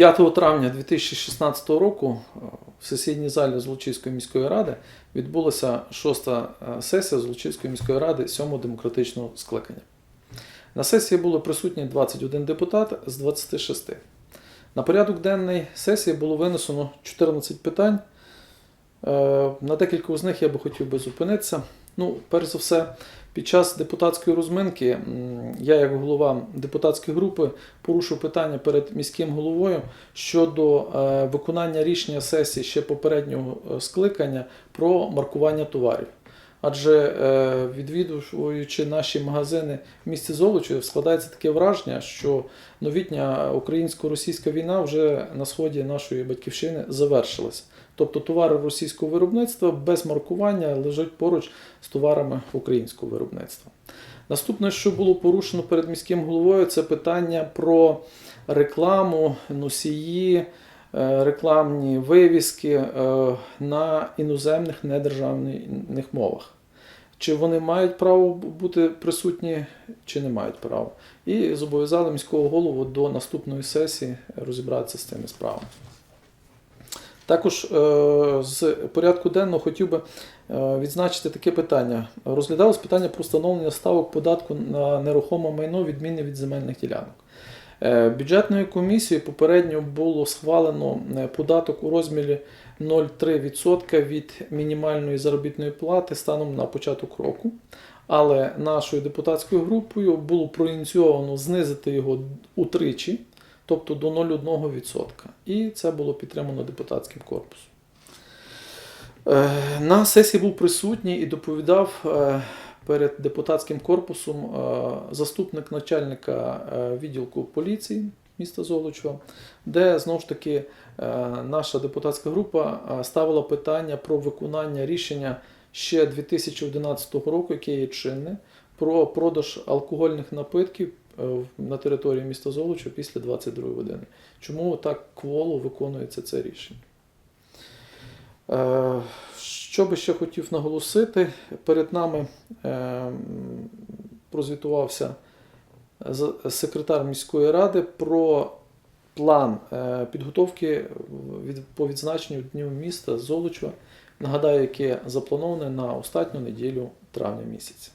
5 травня 2016 року е, в сесійній залі Злочиської міської ради відбулася шоста е, сесія Злочиської міської ради 7 демократичного скликання. На сесії було присутні 21 депутат з 26. На порядок денний сесії було винесено 14 питань. Е, На декількох з них я би хотів би зупинитися. Ну, перш за все, під час депутатської розминки я, як голова депутатської групи, порушив питання перед міським головою щодо е, виконання рішення сесії ще попереднього е, скликання про маркування товарів. Адже е, відвідуючи наші магазини в місті Золочеві, складається таке враження, що новітня українсько-російська війна вже на сході нашої батьківщини завершилася. Тобто товари російського виробництва без маркування лежать поруч з товарами українського виробництва. Наступне, що було порушено перед міським головою, це питання про рекламу, носії, рекламні вивіски е, на іноземних недержавних мовах. Чи вони мають право бути присутні, чи не мають права. І зобов'язали міського голову до наступної сесії розібратися з цими справами. Також е, з порядку денного хотів би е, відзначити таке питання. Розглядалось питання про встановлення ставок податку на нерухоме майно відмінне від земельних ділянок. Е, Бюджетною комісією попередньо було схвалено е, податок у розмірі 0,3% від мінімальної заробітної плати станом на початок року. Але нашою депутатською групою було проініційовано знизити його утричі, тобто до 0,1%. І це було підтримано депутатським корпусом. Е, На сесії був присутній і доповідав перед депутатським корпусом е, заступник начальника е, відділку поліції міста Золочева, де знову ж таки е, наша депутатська група ставила питання про виконання рішення ще 2011 року, яке є чинне, про продаж алкогольних напитків на території міста Золочева після 22 години. Чому так кволо виконується це рішення? Е, Що би ще хотів наголосити, перед нами е, прозвітувався з- секретар міської ради про план е, підготовки по відзначенню Дню міста Золочева. Нагадаю, яке заплановане на останню неділю травня місяця.